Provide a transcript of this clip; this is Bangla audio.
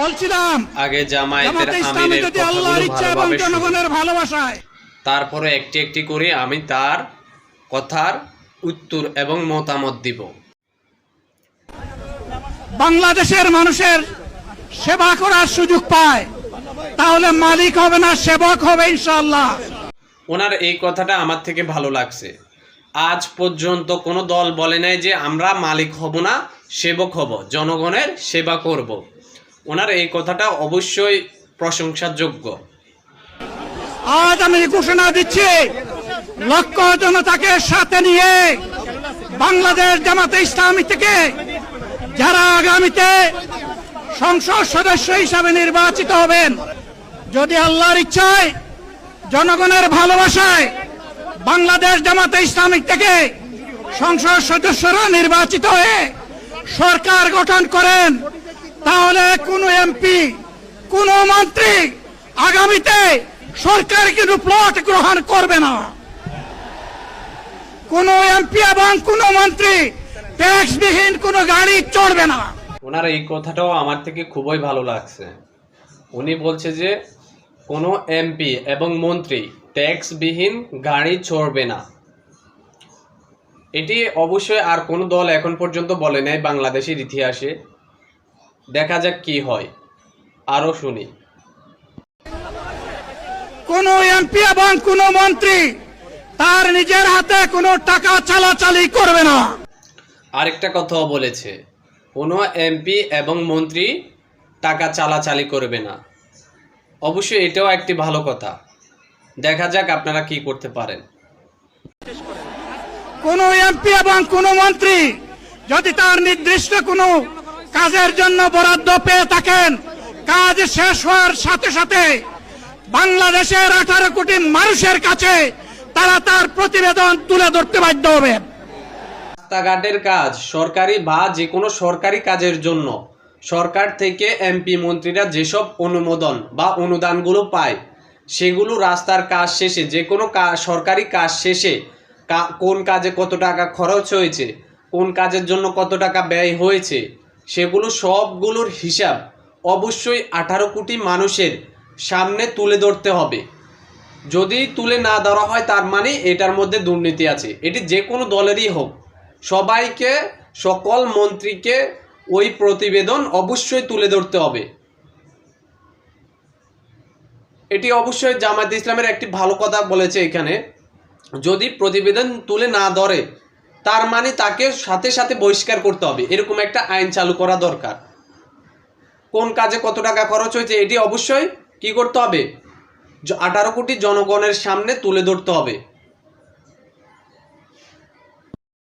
বলছিলাম আগে জামায়াতের আমিরের যদি আল্লাহর ইচ্ছা এবং জনগণের ভালোবাসায়। তারপরে একটি একটি করে আমি তার কথার উত্তর এবং মতামত দিব। বাংলাদেশের মানুষের সেবা করার সুযোগ পায়। তাহলে মালিক হবে না সেবক হবে ইনশাআল্লাহ। ওনার এই কথাটা আমার থেকে ভালো লাগছে। আজ পর্যন্ত কোনো দল বলে নাই যে আমরা মালিক হব না সেবক হব জনগণের সেবা করব। ওনার এই কথাটা অবশ্যই প্রশংসার যোগ্য আজ আমি ঘোষণা দিচ্ছি লক্ষ জনতাকে সাথে নিয়ে বাংলাদেশ জামাতে ইসলামী থেকে যারা আগামীতে সংসদ সদস্য হিসাবে নির্বাচিত হবেন, যদি আল্লাহর ইচ্ছায়, জনগণের ভালোবাসায় বাংলাদেশ জামাতে ইসলামিক থেকে সংসদ সদস্যরা নির্বাচিত হয়ে সরকার গঠন করেন তাহলে কোন এমপি কোন মন্ত্রী আগামীতে সরকার কিন্তু প্লট গ্রহণ করবে না। কোনো এমপি এবং কোনো মন্ত্রী ট্যাক্সবিহীন কোনো গাড়ি চড়বে না। ওনার এই কথাটাও আমার থেকে খুবই ভালো লাগছে। উনি বলছে যে, কোনো এমপি এবং মন্ত্রী ট্যাক্সবিহীন গাড়ি চড়বে না। এটি অবশ্যই আর কোনো দল এখন পর্যন্ত বলে নাই বাংলাদেশের ইতিহাসে। দেখা যাক কি হয়। আরও শুনি। কোনো এমপি এবং কোনো মন্ত্রী তার নিজের হাতে কোনো টাকা চালাচালি করবে না। আরেকটা কথাও বলেছে কোনো এমপি এবং মন্ত্রী টাকা চালাচালি করবে না। অবশ্যই এটাও একটি ভালো কথা। দেখা যাক আপনারা কি করতে পারেন। কোনো এমপি এবং কোনো মন্ত্রী যদি তার নির্দিষ্ট কোনো কাজের জন্য বরাদ্দ পেয়ে থাকেন। কাজ শেষ হওয়ার সাথে সাথে বাংলাদেশের আঠারো কোটি মানুষের কাছে তারা তার প্রতিবেদন তুলে ধরতে বাধ্য হবে রাস্তাঘাটের কাজ সরকারি বা যে কোনো সরকারি কাজের জন্য। সরকার থেকে এমপি মন্ত্রীরা যেসব অনুমোদন বা অনুদানগুলো পায়, সেগুলো রাস্তার কাজ শেষে যে কোনো সরকারি কাজ শেষে কোন কাজে কত টাকা খরচ হয়েছে, কোন কাজের জন্য কত টাকা ব্যয় হয়েছে সেগুলো সবগুলোর হিসাব অবশ্যই আঠারো কোটি মানুষের সামনে তুলে ধরতে হবে। যদি তুলে না ধরা হয় তার মানে এটার মধ্যে দুর্নীতি আছে। এটি যে কোনো দলেরই হোক, সবাইকে, সকল মন্ত্রীকে ওই প্রতিবেদন অবশ্যই তুলে ধরতে হবে। এটি অবশ্যই জামায়াত ইসলামের একটি ভালো কথা বলেছে এখানে। যদি প্রতিবেদন তুলে না ধরে তার মানে তাকে সাথে সাথে বহিষ্কার করতে হবে। এরকম একটা আইন চালু করা দরকার। কোন কাজে কত টাকা খরচ হয়েছে এটি অবশ্যই কি করতে হবে? আঠারো কোটি জনগণের সামনে তুলে ধরতে হবে।